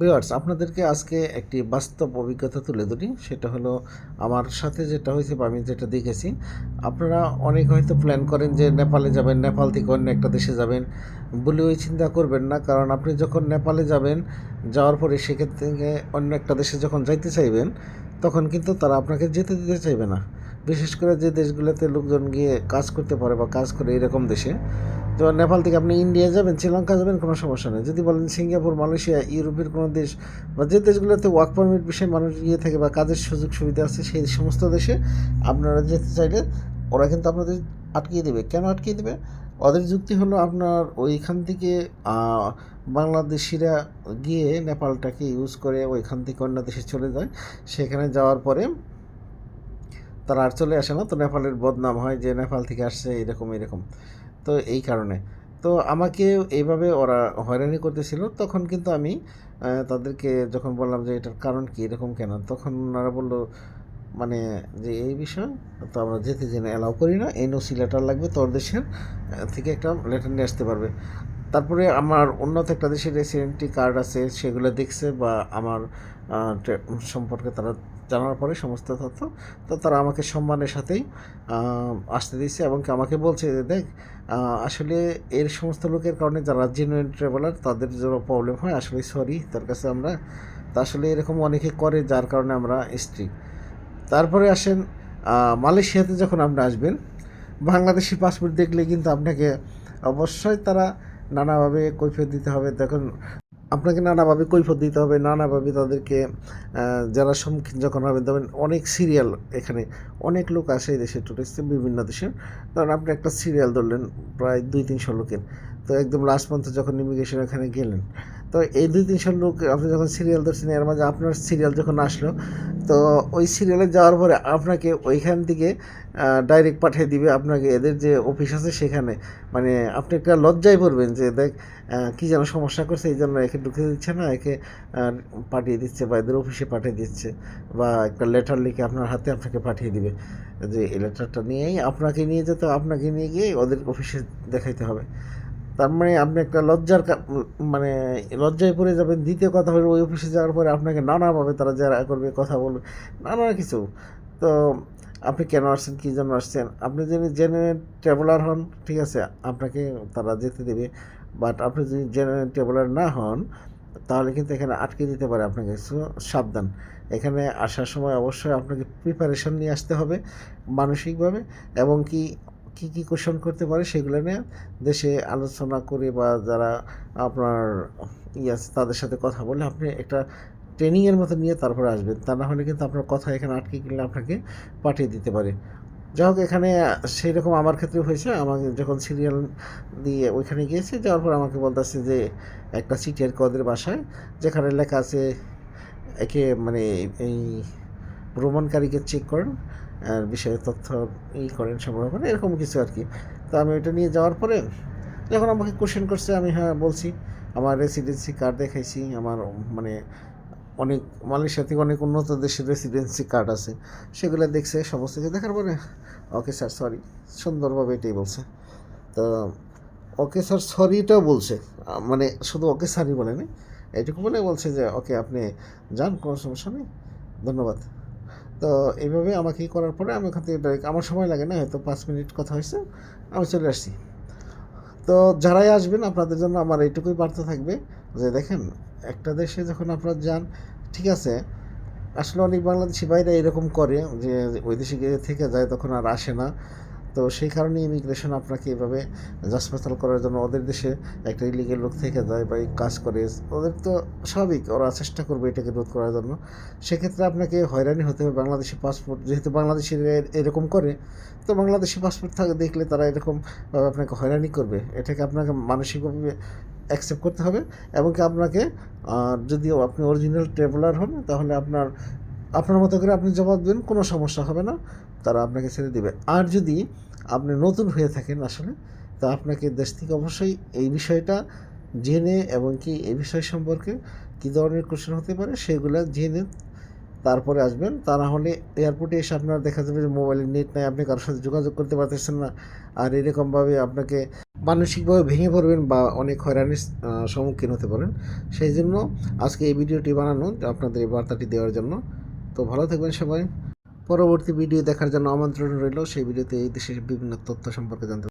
Viewers, আপনাদেরকে আজকে একটি বাস্তব অভিজ্ঞতা তুলে ধরি। সেটা হলো, আমার সাথে যেটা হয়েছে বা আমি যেটা দেখেছি, আপনারা অনেক হয়তো প্ল্যান করেন যে নেপালে যাবেন, নেপাল থেকে অন্য একটা দেশে যাবেন। বলে ওই চিন্তা করবেন না, কারণ আপনি যখন নেপালে যাবেন, যাওয়ার পরে সেক্ষেত্রে অন্য একটা দেশে যখন যাইতে চাইবেন, তখন কিন্তু তারা আপনাকে যেতে দিতে চাইবে না। বিশেষ করে যে দেশগুলোতে লোকজন গিয়ে কাজ করতে পারে বা কাজ করে এরকম দেশে যেমন নেপাল থেকে আপনি ইন্ডিয়া যাবেন, শ্রীলঙ্কা যাবেন, কোনো সমস্যা নেই। যদি বলেন সিঙ্গাপুর, মালয়েশিয়া, ইউরোপের কোনো দেশ বা যে দেশগুলোতে ওয়ার্ক পারমিট বিষয়ে মানুষ গিয়ে থাকে বা কাজের সুযোগ সুবিধা আছে, সেই সমস্ত দেশে আপনারা যেতে চাইলে ওরা কিন্তু আপনাদের আটকিয়ে দেবে। কেন আটকিয়ে দেবে? ওদের যুক্তি হলো আপনার ওইখান থেকে বাংলাদেশিরা গিয়ে নেপালটাকে ইউজ করে ওইখান থেকে অন্য দেশে চলে যায়। সেখানে যাওয়ার পরে তারা আর চলে আসে না। তো নেপালের বদনাম হয় যে নেপাল থেকে আসছে, এরকম এরকম। তো এই কারণে। তো আমাকে এইভাবে ওরা হয়রানি করতেছিল। তখন কিন্তু আমি তাদেরকে যখন বললাম যে এটার কারণ কি, এরকম কেন, তখন ওনারা বলল মানে যে এই বিষয় তো আমরা যেতে জেনে অ্যালাউ করি না। এনওসি লেটার লাগবে তোর দেশের থেকে একটা লেটার নিয়ে আসতে পারবে। তারপরে আমার উন্নত একটা দেশের রেসিডেন্টি কার্ড আছে, সেগুলো দেখছে বা আমার সম্পর্কে তারা জানার পরে সমস্ত তথ্য, তো তারা আমাকে সম্মানের সাথেই আসতে দিয়েছে এবং আমাকে বলছে যে, দেখ আসলে এর সমস্ত লোকের কারণে যারা জেনুইন ট্রাভেলার তাদের জন্য প্রবলেম হয়, আসলে সরি তার কাছে আমরা, তা আসলে এরকম অনেকে করে যার কারণে আমরা স্ত্রী। তারপরে আসেন মালয়েশিয়াতে যখন আপনি আসবেন, বাংলাদেশি পাসপোর্ট দেখলে কিন্তু আপনাকে অবশ্যই তারা নানাভাবে কৈফিয়ত দিতে হবে। দেখুন, আপনাকে নানাভাবে কৈফত দিতে হবে, নানাভাবে তাদেরকে যারা সম্মুখীন যখন হবেন তখন অনেক সিরিয়াল এখানে, অনেক লোক আসে এই দেশে টুরিস্টে বিভিন্ন দেশের। কারণ আপনি একটা সিরিয়াল ধরলেন, প্রায় দুই তিনশো লোকের। তো একদম লাস্ট পর্যন্ত যখন ইমিগ্রেশন ওখানে গেলেন। তো এই দুই তিনশো লোক, আপনি যখন সিরিয়াল ধরছেন, এর মাঝে আপনার সিরিয়াল যখন আসলো, তো ওই সিরিয়ালে যাওয়ার পরে আপনাকে ওইখান থেকে ডাইরেক্ট পাঠিয়ে দিবে আপনাকে এদের যে অফিস আছে সেখানে। মানে আপনি একটা লজ্জায় পড়বেন যে দেখ কি যেন সমস্যা করছে, এই জন্য একে ঢুকে দিচ্ছে না, একে পাঠিয়ে দিচ্ছে বা এদের অফিসে পাঠিয়ে দিচ্ছে বা একটা লেটার লিখে আপনার হাতে আপনাকে পাঠিয়ে দিবে। যে এই লেটারটা নিয়েই আপনাকে নিয়ে যেতে আপনাকে নিয়ে গিয়ে ওদের অফিসে দেখাইতে হবে। তার মানে আপনি একটা লজ্জার মানে লজ্জায় পড়ে যাবেন, দ্বিতীয় কথা হলো ওই অফিসে যাওয়ার পরে আপনাকে নানাভাবে তারা যারা করবে, কথা বলবে, নানা কিছু। তো আপনি কেন আসছেন, কী জন্য আসছেন? আপনি যদি জেনুইন ট্রাভেলার হন, ঠিক আছে, আপনাকে তারা যেতে দেবে। বাট আপনি যদি জেনুইন ট্রাভেলার না হন, তাহলে কিন্তু এখানে আটকে দিতে পারে আপনাকে কিছু সাবধান। এখানে আসার সময় অবশ্যই আপনাকে প্রিপারেশন নিয়ে আসতে হবে, মানসিকভাবে, এবং কি কী কী কোশ্চেন করতে পারে সেগুলো নিয়ে দেশে আলোচনা করে বা যারা আপনার ইয়ে আছে তাদের সাথে কথা বলে আপনি একটা ট্রেনিংয়ের মতো নিয়ে তারপরে আসবেন। তা না হলে কিন্তু আপনার কথা এখানে আটকে গেলে আপনাকে পাঠিয়ে দিতে পারে। যাই হোক, এখানে সেই রকম আমার ক্ষেত্রে হয়েছে। আমাকে যখন সিরিয়াল দিয়ে ওইখানে গিয়েছে, যাওয়ার পর আমাকে বলতেছে যে একটা সিটের কদের বাসায়, যেখানে লেখা আছে একে মানে এই ভ্রমণকারীকে চেক করেন। আর বিষয়ে তথ্য ই করেন সংগ্রহ করেন এরকম কিছু আর কি। তো আমি ওইটা নিয়ে যাওয়ার পরে যখন আমাকে কোশ্চেন করছে, আমি হ্যাঁ বলছি, আমার রেসিডেন্সি কার্ড দেখাইছি, আমার মানে অনেক মালয়েশিয়া থেকে অনেক উন্নত দেশের রেসিডেন্সি কার্ড আছে, সেগুলো দেখছে, সমস্ত কিছু দেখার পরে ওকে স্যার সরি সুন্দরভাবে এটাই বলছে। তো ওকে স্যার সরিটাও বলছে মানে শুধু ওকে স্যারই বলেনি, এইটুকু বলে বলছে যে ওকে আপনি যান, কোনো সমস্যা নেই, ধন্যবাদ। তো এইভাবে আমাকে করার পরে আমি ওখান থেকে ডাইরেক্ট আমার সময় লাগে না, হয়তো পাঁচ মিনিট কথা হয়েছে, আমি চলে আসছি। তো যারাই আসবেন, আপনাদের জন্য আমার এইটুকুই বার্তা থাকবে যে দেখেন, একটা দেশে যখন আপনারা যান, ঠিক আছে, আসলে অনেক বাংলাদেশি বাইরে এরকম করে যে ওই দেশে গিয়ে থেকে যায়, তখন আর আসে না। তো সেই কারণে ইমিগ্রেশন আপনাকে এভাবে যাচপাতাল করার জন্য ওদের দেশে একটা ইলিগেল লোক থেকে যায় বা কাজ করে, ওদের তো স্বাভাবিক, ওরা চেষ্টা করবে এটাকে রোধ করার জন্য। সেক্ষেত্রে আপনাকে হয়রানি হতে হবে, বাংলাদেশি পাসপোর্ট যেহেতু বাংলাদেশিরা এরকম করে, তো বাংলাদেশি পাসপোর্ট থাকে, দেখলে তারা এরকমভাবে আপনাকে হয়রানি করবে। এটাকে আপনাকে মানসিকভাবে অ্যাকসেপ্ট করতে হবে এবং কি আপনাকে যদিও আপনি অরিজিনাল ট্রাভেলার হন, তাহলে আপনার আপনার মতো করে আপনি জবাব দেবেন, কোনো সমস্যা হবে না, তারা আপনাকে ছেড়ে দেবে। আর যদি আপনি নতুন হয়ে থাকেন আসলে, তো আপনাকে দেশ থেকে অবশ্যই এই বিষয়টা জেনে এবং কি এই বিষয় সম্পর্কে কী ধরনের কোশ্চেন হতে পারে সেগুলো জেনে তারপরে আসবেন। তা না হলে এয়ারপোর্টে এসে আপনার দেখা যাবে যে মোবাইলে নেট নাই, আপনি কারোর সাথে যোগাযোগ করতে পারতেছেন না। আর এরকমভাবে আপনাকে মানসিকভাবে ভেঙে পড়বেন বা অনেক হয়রানির সম্মুখীন হতে পারেন। সেই জন্য আজকে এই ভিডিওটি বানানো আপনাদের এই বার্তাটি দেওয়ার জন্য। তো ভালো থাকবেন সবাই। পরবর্তী ভিডিও দেখার জন্য আমন্ত্রণ রইল। সেই ভিডিওতে এই দেশের বিভিন্ন তথ্য সম্পর্কে জানতে